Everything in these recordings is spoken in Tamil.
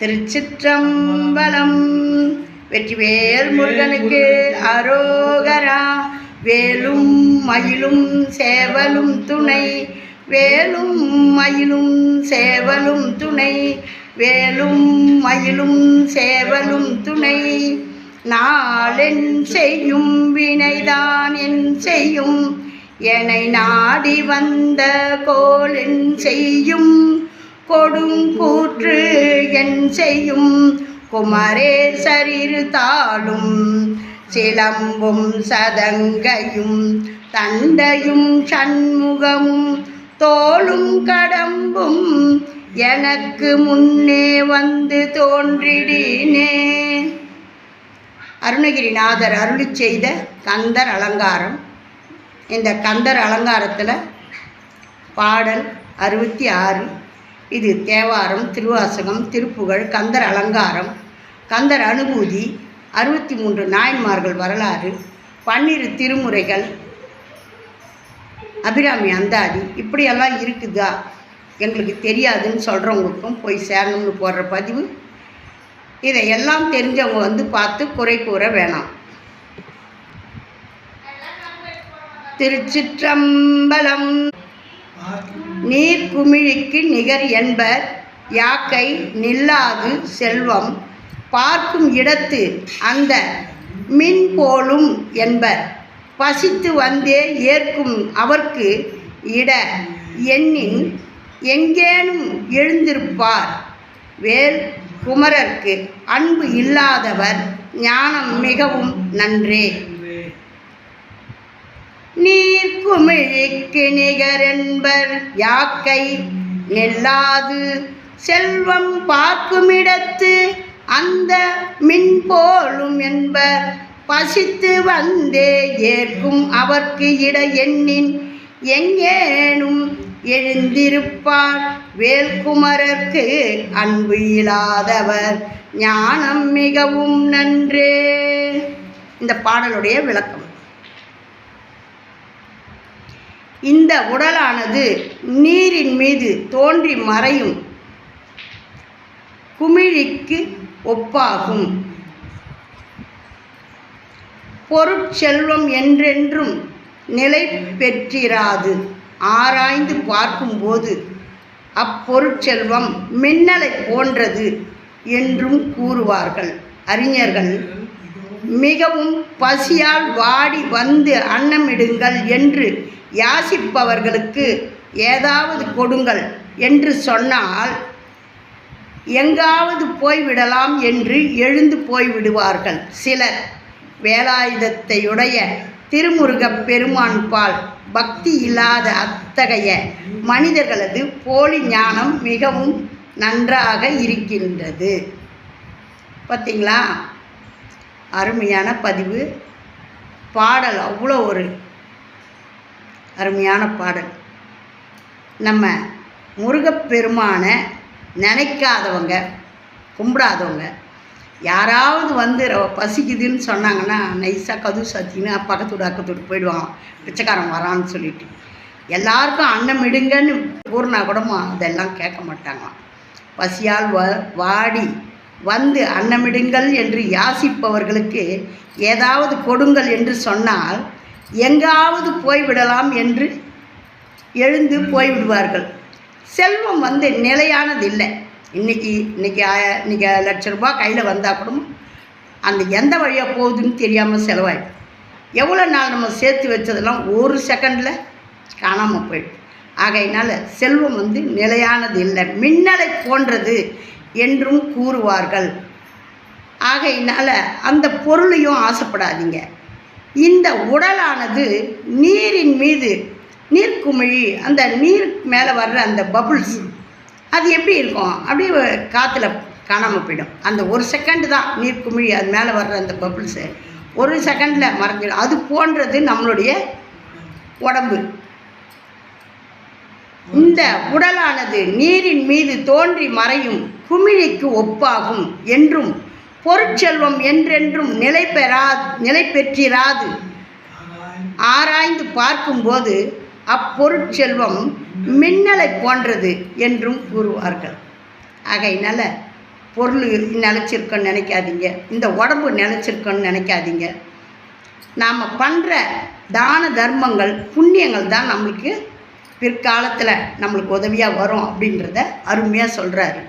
திருச்சிற்றம்பலம். வெற்றிவேல் முருகனுக்கு அரோகரா. வேலும் மயிலும் சேவலும் துணை. வேலும் மயிலும் சேவலும் துணை. வேலும் மயிலும் சேவலும் துணை. நாளென் செய்யும் வினைதான் என் செய்யும். என்னை நாடி வந்த கோலென் செய்யும். கொடுங்கூற்று என் செய்யும். குமரேசரிரு தாளும் சிலம்பும் சதங்கையும் தண்டையும் சண்முகமும் தோளும் கடம்பும் எனக்கு முன்னே வந்து தோன்றிடினே. அருணகிரிநாதர் அருளி செய்த கந்தர் அலங்காரம். இந்த கந்தர் அலங்காரத்தில் பாடல் அறுபத்தி ஆறு. இது தேவாரம் திருவாசகம் திருப்புகழ் கந்தர் அலங்காரம் கந்தர் அனுபூதி அறுபத்தி மூன்று நாயன்மார்கள் வரலாறு பன்னிரு திருமுறைகள் அபிராமி அந்தாதி இப்படியெல்லாம் இருக்குதா? எங்களுக்கு தெரியாதுன்னு சொல்கிறவங்களுக்கும் போய் சேரணும்னு போடுற பதிவு. இதையெல்லாம் தெரிஞ்சவங்க வந்து பார்த்து குறை கூற வேணாம். திருச்சிற்றம்பலம் நீர்க்குமிழிக்கு நிகர் என்பர் யாக்கை நில்லாது செல்வம் பார்க்கும் இடத்து அந்த மின் போலும் என்பர். பசித்து வந்தே ஏற்கும் அவர்க்கு இட எண்ணின் எங்கேனும் எழுந்திருப்பார். வேல் குமரர்க்கு அன்பு இல்லாதவர் ஞானம் மிகவும் நன்றே. நீர் குமிழிக்கு நிகரென்பர் யாக்கை நெல்லாது செல்வம் பார்க்குமிடத்து அந்த மின் போலும் என்பர் பசித்து வந்தே ஏற்கும் அவர்க்கு இட எண்ணின் எங்கேனும் எழுந்திருப்பார் வேல்குமரர்க்கு அன்பு இல்லாதவர் ஞானம் மிகவும் நன்றே. இந்த பாடலுடைய விளக்கம். இந்த உடலானது நீரின் மீது தோன்றி மறையும். குமிழிக்கு ஒப்பாகும். பொருட்செல்வம் என்றென்றும் நிலை பெற்றிராது. ஆராய்ந்து பார்க்கும்போது அப்பொருட்செல்வம் மின்னலை போன்றது என்றும் கூறுவார்கள். அறிஞர்கள் மிகவும் பசியால் வாடி வந்து அன்னமிடுங்கள் என்று யாசிப்பவர்களுக்கு ஏதாவது கொடுங்கள் என்று சொன்னால் எங்காவது போய்விடலாம் என்று எழுந்து போய்விடுவார்கள். சிலர் வேலாயுதத்தையுடைய திருமுருகப் பெருமான் பால் பக்தி இல்லாத அத்தகைய மனிதர்களது போலி ஞானம் மிகவும் நன்றாக இருக்கின்றது. பார்த்தீங்களா அருமையான பதிவு. பாடல் அவ்வளோ ஒரு அருமையான பாடல். நம்ம முருகப்பெருமானை நினைக்காதவங்க கும்பிடாதவங்க யாராவது வந்து பசிக்குதுன்னு சொன்னாங்கன்னா நைஸாக கதவு சாத்தின்னு பக்கத்தோடு அக்கத்தோடு போயிடுவான் பிச்சைக்காரன் வரான்னு சொல்லிட்டு. எல்லாருக்கும் அன்னம் இடுங்கன்னு கூறினா கூட அதெல்லாம் கேட்க மாட்டாங்களாம். பசியால் வ வாடி வந்து அன்னமிடுங்கள் என்று யாசிப்பவர்களுக்கு ஏதாவது கொடுங்கள் என்று சொன்னால் எங்காவது போய்விடலாம் என்று எழுந்து போய்விடுவார்கள். செல்வம் வந்து நிலையானது இல்லை இன்னைக்கு இன்றைக்கி இன்றைக்கி இன்னைக்கு லட்ச ரூபா கையில் வந்தால் கூட அந்த எந்த வழியாக போகுதுன்னு தெரியாமல் செலவாயிடும். எவ்வளோ நாள் நம்ம சேர்த்து வச்சதெல்லாம் ஒரு செகண்டில் காணாமல் போயிடும். ஆகையினால் செல்வம் வந்து நிலையானது இல்லை மின்னலை போன்றது என்றும் கூறுவார்கள். ஆகையினால் அந்த பொருளையும் ஆசைப்படாதீங்க. இந்த உடலானது நீரின் மீது நீர்க்குமிழி அந்த நீர் மேலே வர்ற அந்த பபுள்ஸ் அது எப்படி இருக்கும்? அப்படியே காற்றுல காணாமல் போயிடும். அந்த ஒரு செகண்டு தான் நீர்க்குமிழி அது மேலே வர்ற அந்த பபுள்ஸு ஒரு செகண்டில் மறைஞ்சிடும். அது போன்றது நம்மளுடைய உடம்பு. இந்த உடலானது நீரின் மீது தோன்றி மறையும் குமிழிக்கு ஒப்பாகும் என்றும் பொருட்செல்வம் என்றென்றும் நிலை பெறா நிலை பெற்றிராது. ஆராய்ந்து பார்க்கும்போது அப்பொருட்செல்வம் மின்னலை போன்றது என்றும் கூறுவார்கள். ஆகையினால பொருள் நிலச்சிருக்கோன்னு நினைக்காதீங்க. இந்த உடம்பு நிலச்சிருக்கோன்னு நினைக்காதீங்க. நாம் பண்ணுற தான தர்மங்கள் புண்ணியங்கள் தான் நம்மளுக்கு பிற்காலத்தில் நம்மளுக்கு உதவியாக வரும் அப்படின்றத அருமையாக சொல்கிறாரு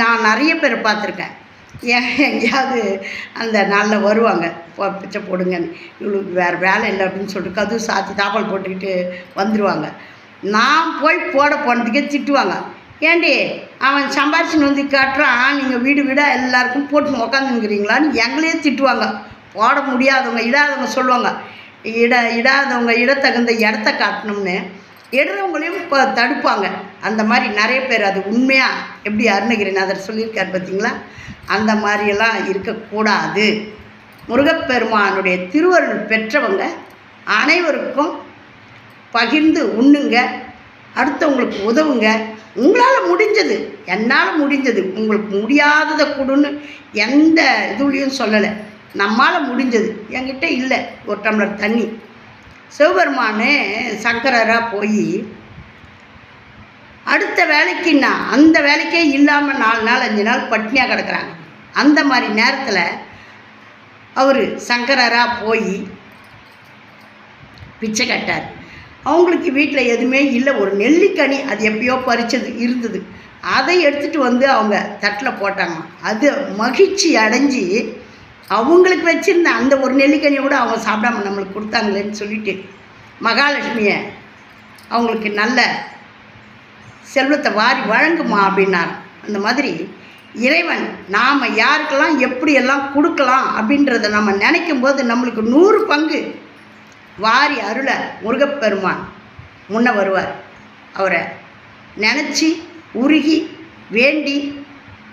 நான் நிறைய பேர் பார்த்துருக்கேன். ஏன் எங்கேயாவது அந்த நாளில் வருவாங்க. பிச்சை போடுங்கன்னு. இவளுக்கு வேறு வேலை இல்லை அப்படின்னு சொல்லிட்டு கதவு சாத்தி தாப்பால் போட்டுக்கிட்டு வந்துடுவாங்க நான் போய் போட போனதுக்கே திட்டுவாங்க. ஏண்டி அவன் சம்பாரிச்சுன்னு வந்து காட்டுறான். நீங்கள் வீடு வீடாக எல்லாருக்கும் போட்டுன்னு உக்காந்துங்கிறீங்களான்னு எங்களையே திட்டுவாங்க. போட முடியாதவங்க இடாதவங்க சொல்லுவாங்க. இட இடாதவங்க இடத்தகுந்த இடத்த காட்டணும்னு. எடுறவங்களையும் இப்போ தடுப்பாங்க. அந்த மாதிரி நிறைய பேர் அது உண்மையாக எப்படி அருணகிரிநாதர் சொல்லியிருக்கார் பார்த்தீங்களா? அந்த மாதிரியெல்லாம் இருக்கக்கூடாது. முருகப்பெருமானுடைய திருவருள் பெற்றவங்க அனைவருக்கும் பகிர்ந்து உண்ணுங்க. அடுத்தவங்களுக்கு உதவுங்க. உங்களால் முடிஞ்சது. என்னால் முடிஞ்சது. உங்களுக்கு முடியாததை கொடுன்னு எந்த இதுலேயும் சொல்லலை. நம்மால் முடிஞ்சது. என்கிட்ட இல்லை. ஒரு டம்ளர் தண்ணி. சிவபெருமானே சங்கரராக போய் அடுத்த வேலைக்கு நான் அந்த வேலைக்கே இல்லாமல் நாலு நாள் அஞ்சு நாள் பட்னியாக கிடக்குறாங்க. அந்த மாதிரி நேரத்தில் அவர் சங்கரராக போய் பிச்சை கட்டார். அவங்களுக்கு வீட்டில் எதுவுமே இல்லை. ஒரு நெல்லிக்கனி அது எப்பயோ பறிச்சது இருந்தது. அதை எடுத்துகிட்டு வந்து அவங்க தட்டில் போட்டாங்க அது மகிழ்ச்சி அடைஞ்சு அவங்களுக்கு வச்சுருந்த அந்த ஒரு நெல்லிக்கனியை கூட அவங்க சாப்பிடாம நம்மளுக்கு கொடுத்தாங்களேன்னு சொல்லிட்டு மகாலட்சுமியை அவங்களுக்கு நல்ல செல்வத்தை வாரி வழங்குமா அப்படின்னார். அந்த மாதிரி இறைவன் நாம் யாருக்கெல்லாம் எப்படியெல்லாம் கொடுக்கலாம் அப்படின்றத நம்ம நினைக்கும் போது நம்மளுக்கு நூறு பங்கு. வாரி அருள முருகப்பெருமான் முன்ன வருவார். அவரை நினச்சி உருகி வேண்டி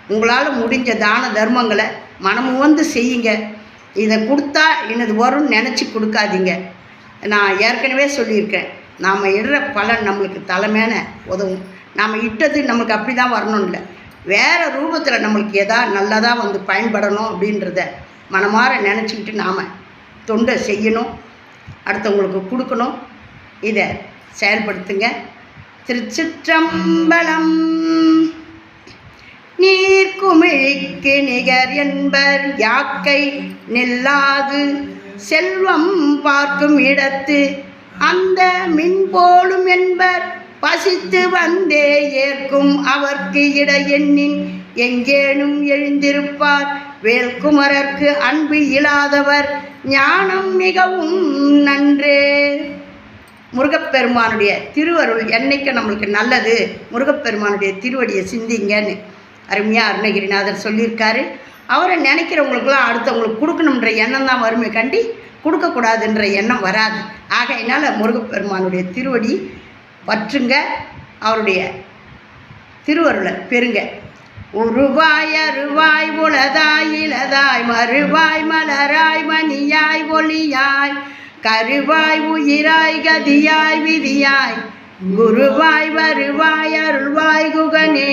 உங்களால் முடிஞ்ச தான தர்மங்களை மனம் வந்து செய்யுங்க. இதை கொடுத்தா எனது வரும்னு நினச்சி கொடுக்காதீங்க. நான் ஏற்கனவே சொல்லியிருக்கேன். நாம் இடுற பலன் நம்மளுக்கு தலைமையான உதவும். நாம் இட்டது நம்மளுக்கு அப்படி தான் வரணும் இல்லை வேறு ரூபத்தில் நம்மளுக்கு எதா நல்லதாக வந்து பயன்படணும் அப்படின்றத மனமாற நினச்சிக்கிட்டு நாம் தொண்டை செய்யணும். அடுத்தவங்களுக்கு கொடுக்கணும். இதை செயல்படுத்துங்க. திருச்சிற்றம்பலம். குமிழிக்கு நிகர் என்பர் யாக்கை நில்லாது. செல்வம் பார்க்கும் இடத்து அந்த மின் போலும் என்பர். பசித்து வந்தே ஏற்கும் அவர்க்கு இட எண்ணின் எங்கேனும் எழுந்திருப்பார். வேல்குமரர்க்கு அன்பு இல்லாதவர் ஞானம் மிகவும் நன்றே. முருகப்பெருமானுடைய திருவருள் என்னைக்கு நம்மளுக்கு நல்லது? முருகப்பெருமானுடைய திருவடியை சிந்திங்கன்னு. அருமையாக அருணகிரிநாதர் சொல்லியிருக்காரு. அவரை நினைக்கிறவங்களுக்குலாம் அடுத்தவங்களுக்கு கொடுக்கணுன்ற எண்ணம் தான் வறுமை கண்டி கொடுக்கக்கூடாதுன்ற எண்ணம் வராது. ஆகையினால் முருகப்பெருமானுடைய திருவடி பற்றுங்க அவருடைய திருவருளை பெறுங்க. உருவாய் அருவாய் உளதாய் இளதாய் மறுவாய் மலராய் மணியாய் ஒளியாய் கருவாய் உயிராய் கதியாய் விதியாய். குருவாய் வருவாய் அருள்வாய் குகனே.